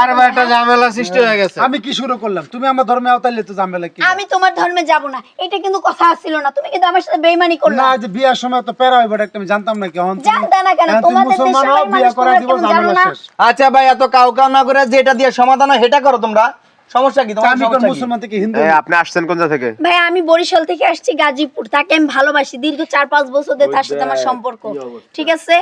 আর একটা ঝামেলা সৃষ্টি হয়ে গেছে। আমি কি শুরু করলাম? তুমি আমার ধর্মে আওতাইলে তো ঝামেলা কি? আমি তোমার ধর্মে যাব না। এটা কিন্তু কথা ছিল না। তুমি কিন্তু আমার সাথে বেইমানি করলে। না যে বিয়ার সময় তো পেরা হইবে একটা আমি জানতাম না কি হন জানতা না কেন? তোমাদের দেশে মুসলমান বিয়ে বিয়া করা দিব ঝামেলা শেষ। আচ্ছা ভাই এত কাউ কাউ না করে যেটা দিয়ে সমাধান হয় সেটা করো তোমরা। সমস্যা কি? তোমার সমস্যা কি? মুসলমান থেকে হিন্দু? আপনি আসছেন কোন জায়গা থেকে? ভাই আমি বরিশাল থেকে আসছি গাজীপুর। তাকে আমি ভালোবাসি। দীর্ঘ চার পাঁচ বছর ধরে তার সাথে আমার সম্পর্ক। ঠিক আছে?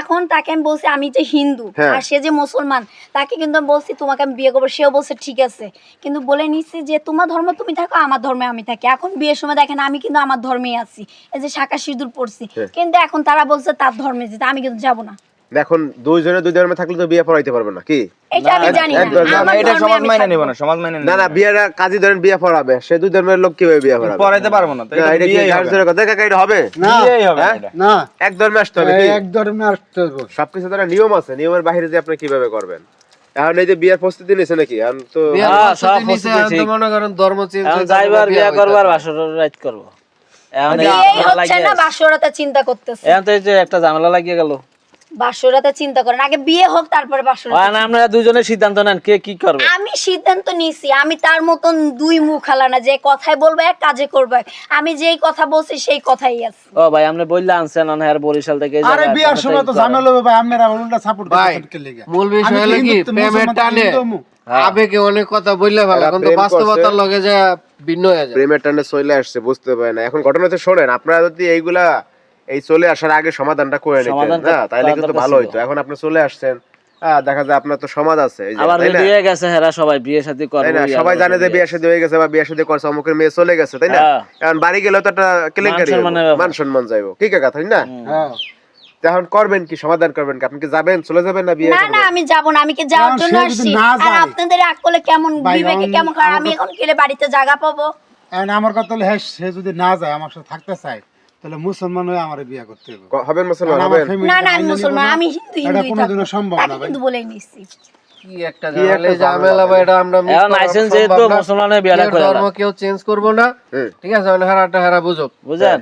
এখন তাকে আমি বলছি আমি যে হিন্দু হ্যাঁ। আর সে যে মুসলমান তাকে কিন্তু আমি বলছি তোমাকে আমি বিয়ে করব। সেও বলছে ঠিক আছে। কিন্তু বলে নিচ্ছি যে তোমার ধর্ম তুমি থাকো আমার ধর্মে আমি থাকি। এখন বিয়ের সময় দেখেন আমি কিন্তু আমার ধর্মেই আছি। এই যে শাখা সিঁদুর পড়ছি। হ্যাঁ। কিন্তু এখন তারা বলছে তার ধর্মে যেতে আমি কিন্তু যাব না। এখন দুইজনে দুই ধর্মে থাকলে তো বিয়ে পড়াইতে পারবে না কি? এটা আমি জানি না। একদম, না, আমার এটা সমাজ মাইনে। না সমাজ মাইনে না না বিয়েটা কাজী ধরেন বিয়ে পড়াবে সে দুই ধর্মের লোক কীভাবে বিয়ে পড়াবে? পড়াইতে পারব না এটা কি হবে? কথা? কাকা, এটা হবে? না হবে হ্যাঁ? না। এক ধর্মে আসতে হবে এক ধর্মে আসতে হবে। সবকিছু তো একটা নিয়ম আছে নিয়মের বাইরে যে আপনি কীভাবে করবেন। এখন এই যে বিয়ের প্রস্তুতি নিয়েছে নাকি? এখন তো বিয়ার হ্যাঁ, প্রস্তুতি সব নিছে, প্রস্তুতি তো মনে করেন ধর্ম চেঞ্জ যাইবার বিয়া করবার বাসর রাইত করব। এখন এই হচ্ছে না। বাসরাতে চিন্তা করতেছে। এখন তো এই যে একটা ঝামেলা লাগিয়ে গেল। বাসরাতে চিন্তা করেন। আগে বিয়ে হোক তারপরে আপনারা দুজনে সিদ্ধান্ত নেন কে কি করবে। আমি সিদ্ধান্ত নিছি আমি তার মতন দুই মুখ না যে কথাই বলব এক কাজে করব। আমি যেই কথা বলছি সেই কথাই আছে। ও ভাই আপনি বললে আনছেন অনহার বরিশাল থেকে আরে বিয়ার সময় তো তাই ঝামেলা হবে ভাই আমরা উল্টা সাপোর্ট ভাই, করতে লেগে। মূল বিষয় হলো কি প্রেমের টানে আবেগে অনেক কথা বললে ভালো কিন্তু বাস্তবতার লগে যে ভিন্ন হয়ে যায়। প্রেমের টানে চলে আসছে বুঝতে পারে না। এখন ঘটনা তো শোনেন আপনারা যদি এইগুলা এই চলে আসার আগে সমাধানটা করে নিতেন। না তাইলে কিন্তু ভালো হইতো। এখন আপনি চলে আসছেন হ্যাঁ দেখা যায় আপনার তো সমাজ আছে আবার হয়ে গেছে হেরা সবাই বিয়ে শাদী করবে না? সবাই জানে যে বিয়ে শাদী। হয়ে গেছে বা বিয়ে শাদী করছে অমুকের মেয়ে চলে গেছে তাই না? হ্যাঁ। এখন বাড়ি গেলে তো একটা কেলেঙ্কারি মান। মান সম্মান যাইবো। কি কাকা তাই না? হ্যাঁ। এখন করবেন কি? সমাধান করবেন কি? আপনি কি যাবেন? চলে যাবেন না বিয়ে না না আমি যাব না আমি কি যাওয়ার জন্য আসছি? আর আপনাদের রাগ করলে কেমন ভাই, বিবেকে কেমন আমি এখন গেলে বাড়িতে জায়গা পাবো। এখন আমার কথা হলো হ্যাঁ সে যদি না যায় আমার সাথে থাকতে চায় তাহলে মুসলমান হয়ে আমার বিয়ে করতে হবে। হবেন মুসলমান হবেন? না না আমি মুসলমান আমি হিন্দু এটা কোনোদিনও সম্ভব না ভাই। কিন্তু বলেই নিছি। কি একটা ঝামেলা এটা আমরা। মুসলমানের ধর্ম কেউ চেঞ্জ করব না। ঠিক আছে মানে হারাটা হারা বুঝুক। বুঝেন?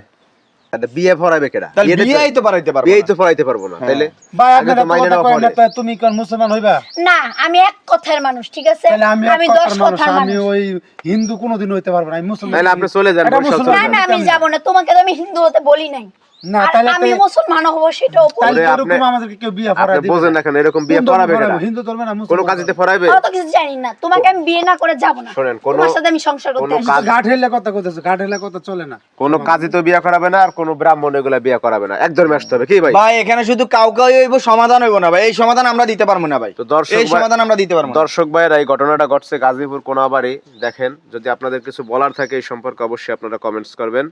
বিয়ে পড়াবে কেডা? তাহলে বিয়েটা তো- বিয়েই তো পারাইতে পারব বিয়েই তো পড়াইতে পারব না। তাইলে ভাই আপনারা মাইনে কথা না তুমি কোন মুসলমান হইবা? না আমি এক কথার মানুষ ঠিক আছে? আমি কথার মানুষ ওই হিন্দু কোনোদিন হইতে পারব না আমি মুসলমান তাহলে আপনি চলে যান, না না আমি যাব না তোমাকে তো আমি হিন্দু হতে বলি নাই। না তাহলে আমি মুসলমান হব সেটাও তাহলে এরকম আমাদেরকে কেউ বিয়ে আপনি দিবে বোঝেন না। কেন এরকম বিয়ে কোন ধর্মে পড়াবে পড়াবে? কেডা হিন্দু ধর্মে না কোনো মুসলমান কাজেতে পড়াবে অত কিছু জানি না। তোমাকে আমি বিয়ে না করে যাব না। শোনেন, কোনো- তোমার সাথে আমি সংসার করতে কোনো আসছি গাঠ হেলে কথা কইতেছো গাঠ হেলে কথা চলে না। কোনো কাজে তো বিয়ে করাবে না আর কোনো ব্রাহ্মণ এগুলা বিয়ে করাবে না। এক ধর্মে আসতে হবে কি ভাই? ভাই এখানে শুধু কাউকে হইব সমাধান হইব না ভাই। এই সমাধান আমরা দিতে পারব না ভাই। তো দর্শক এই সমাধান আমরা দিতে পারব দর্শক ভাইয়েরা এই ঘটনাটা ঘটছে গাজীপুর কোনাবাড়ি। দেখেন যদি আপনাদের কিছু বলার থাকে এই সম্পর্কে অবশ্যই আপনারা কমেন্টস করবেন।